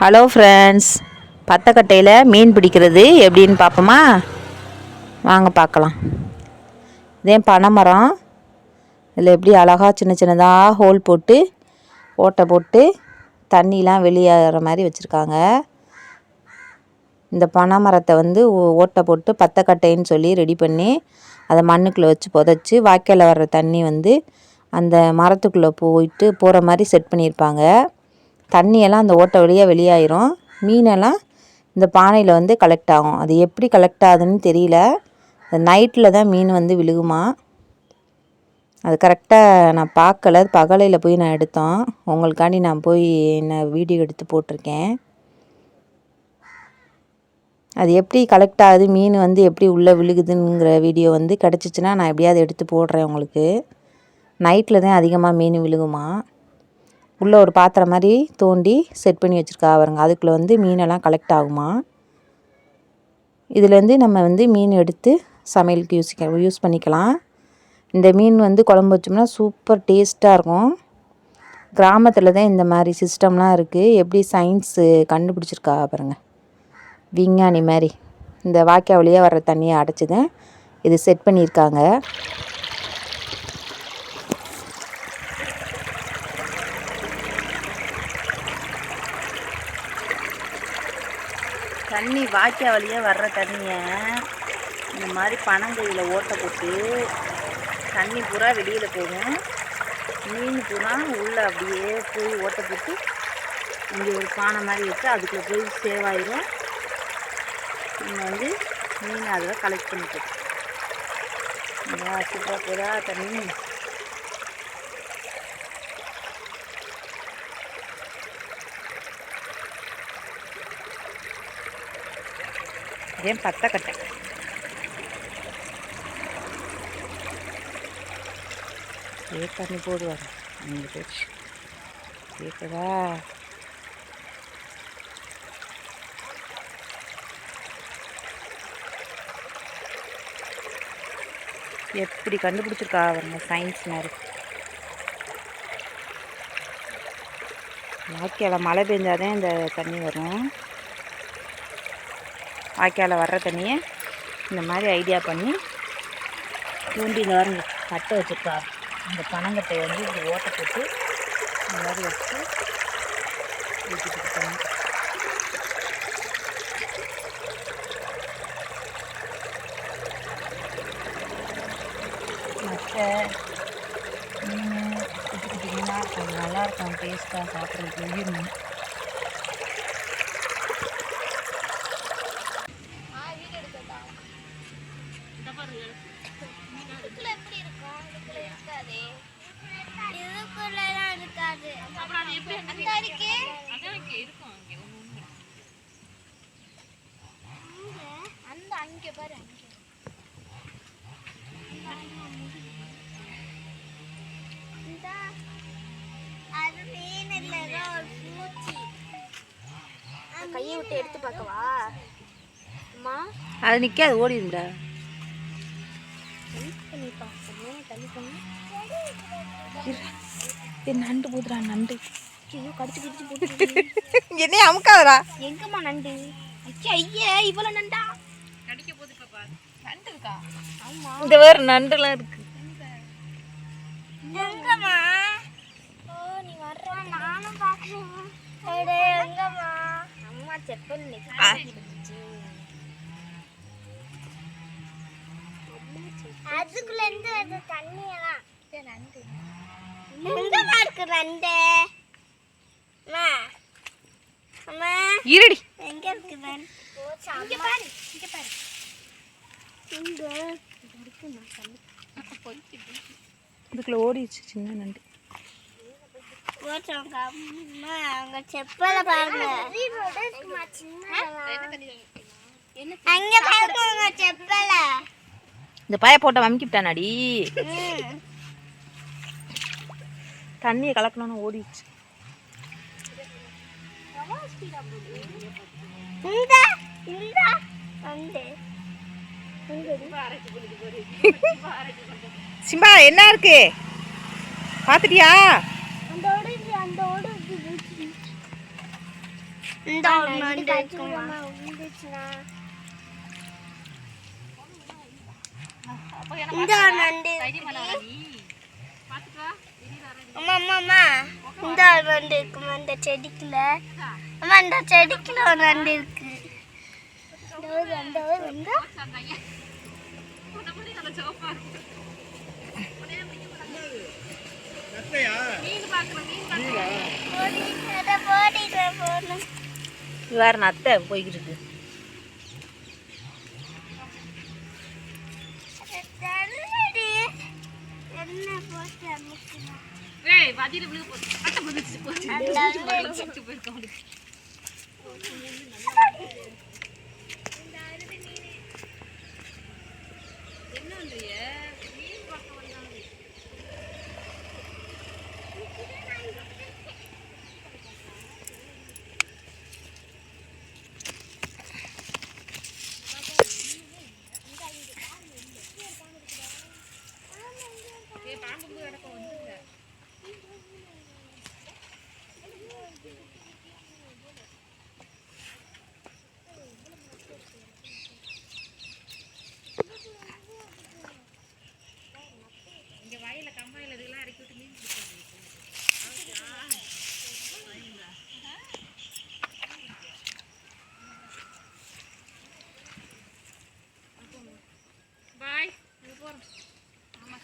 Hello friends பத்தக்கட்டையில் மீன் பிடிக்கிறது எப்படின்னு பார்ப்போமா? வாங்க பார்க்கலாம். இதே பனைமரம். இதில் எப்படி அழகாக சின்ன சின்னதாக ஹோல் போட்டு ஓட்டை போட்டு தண்ணிலாம் வெளியேற மாதிரி வச்சுருக்காங்க. இந்த பனைமரத்தை வந்து ஓ- ஓட்டை போட்டு பத்தக்கட்டைன்னு சொல்லி ரெடி பண்ணி அதை மண்ணுக்குள்ளே வச்சு புதைச்சி வாய்க்காலில் வர்ற தண்ணி வந்து அந்த மரத்துக்குள்ளே போயிட்டு போகிற மாதிரி செட் பண்ணியிருப்பாங்க. தண்ணியெல்லாம் அந்த ஓட்டை வழியாக வெளியாயிரும். மீனெல்லாம் இந்த பானையில் வந்து கலெக்ட் ஆகும். அது எப்படி கலெக்ட் ஆகுதுன்னு தெரியல. நைட்டில் தான் மீன் வந்து விழுகுமா? அது கரெக்டாக நான் பார்க்கல. பகலையில் போய் நான் எடுத்தோம். உங்களுக்காண்டி நான் போய் நான் வீடியோ எடுத்து போட்டிருக்கேன். அது எப்படி கலெக்ட் ஆகுது? மீன் வந்து எப்படி உள்ளே விழுகுதுங்கிற வீடியோ வந்து கிடச்சிச்சின்னா நான் எப்படியாவது எடுத்து போடுறேன் உங்களுக்கு. நைட்டில் தான் அதிகமாக மீன் விழுகுமா? உள்ளே ஒரு பாத்திரம் மாதிரி தோண்டி செட் பண்ணி வச்சுருக்கா பாருங்க. அதுக்குள்ளே வந்து மீனெல்லாம் கலெக்ட் ஆகுமா? இதுலேருந்து நம்ம வந்து மீன் எடுத்து சமையலுக்கு யூஸ் யூஸ் பண்ணிக்கலாம். இந்த மீன் வந்து குழம்பு வச்சோம்னா சூப்பர் டேஸ்ட்டாக இருக்கும். கிராமத்தில் தான் இந்த மாதிரி சிஸ்டம்லாம் இருக்குது எப்படி சயின்ஸு கண்டுபிடிச்சிருக்கா பாருங்க. விஞ்ஞானி மாதிரி. இந்த வாய்க்கா வழியாக வர்ற தண்ணியை அடைச்சிதான் இது செட் பண்ணியிருக்காங்க. தண்ணி வாய்க்கா வழியாக வர்ற தண்ணியை இந்த மாதிரி பனங்கையில் ஓட்ட போட்டு தண்ணி பூரா வெளியில் போகும். மீன் பூரா உள்ளே அப்படியே போய் ஓட்ட போட்டு இங்கே ஒரு பானை மாதிரி வச்சு அதுக்குள்ளே போய் சேவ் ஆயிரும் நீங்கள் வந்து மீன் அதில் கலெக்ட் பண்ணிட்டு சூப்பராக போதா தண்ணி. இதே பத்தக்கட்டை ஏ தண்ணி போடுவார் அங்கே போச்சு கேட்குதா எப்படி கண்டுபிடிச்சிருக்கா அவங்க சயின்ஸ் மாதிரி. வாய்க்கால மழை பெஞ்சாதான் இந்த தண்ணி வரும். வாய்க்கால வர்ற தண்ணியை இந்த மாதிரி ஐடியா பண்ணி தூண்டி இந்த மாதிரி கட்டை வச்சுருக்கா. இந்த பனங்கட்டை வந்து இப்படி ஓட்டை போட்டு இந்த மாதிரி வச்சு ஊற்றிட்டு இருக்காங்க மட்டை மீன் குட்டி குட்டி மீனாக இருக்கும். நல்லாயிருக்கும் டேஸ்ட்டாக சாப்பிட்றதுக்கு. மீன் இதுக்குள்ள எப்படி இருக்கும் இதுக்குள்ள இருக்காதே இதுக்குள்ளலாம் இருக்காது அப்புறம் அந்த இருக்கு. அந்த அங்க பாரு அங்க. இந்தா, அது மீன் இல்ல ஏதோ ஒரு பூச்சி. கையை விட்டு எடுத்து பார்க்கவா? அம்மா? அது நிற்காது ஓடிடும்டா பண்ணி பார்க்கணும் தள்ளி பண்ணி இது நண்டு போதுடா நண்டு. ஐயோ கடிச்சு கடிச்சு போட்டு என்னைய அமுக்காதடா. எங்கம்மா நண்டு? ஐயா ஐயா இவ்வளவு நண்டா? ஆமா. இந்த வேறு நண்டுலாம் இருக்கு. எங்கம்மா? ஓ நீ வர்ற நானும் பாக்குறேன். எங்கம்மா? அம்மா செப்பல் அதுக்குள்ள இருந்து தண்ணி எல்லாம் நண்டு. எங்கம்மா இருக்கு நண்டு? இருடி. எங்க இருக்கு நண்டு இங்க பாரு இங்க பாரு இங்க இருக்குமா தண்ணி இதுக்குள்ள ஓடிடுச்சு சின்ன நண்டு. அம்மா அவங்க செப்பல பாருங்க. அங்க பாருங்க செப்பல. இந்த பாய போட்ட வமிக்கிட்டானாடி தண்ணியை கலக்கணும்னு ஓடிடுச்சு. இந்த இந்த வந்து. சிம்பா என்ன இருக்கு? பார்த்துட்டியா அந்த ஓடு அந்த ஓடு இந்த நண்டு இருக்குமா விழுந்துச்சுன்னா இந்த ஒரு நண்டு அம்மா அம்மா அம்மா. இந்த நண்டு இருக்குமா இந்த அம்மா இந்த செடிக்குள்ள ஒரு நண்டு இருக்கு. வேறு நத்தை போய்கிட்டு இருக்கு. என்ன போட்டு அமுக்கணும்? ஏய், வதியில விழுக போகுது. அட்டை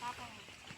Tapang.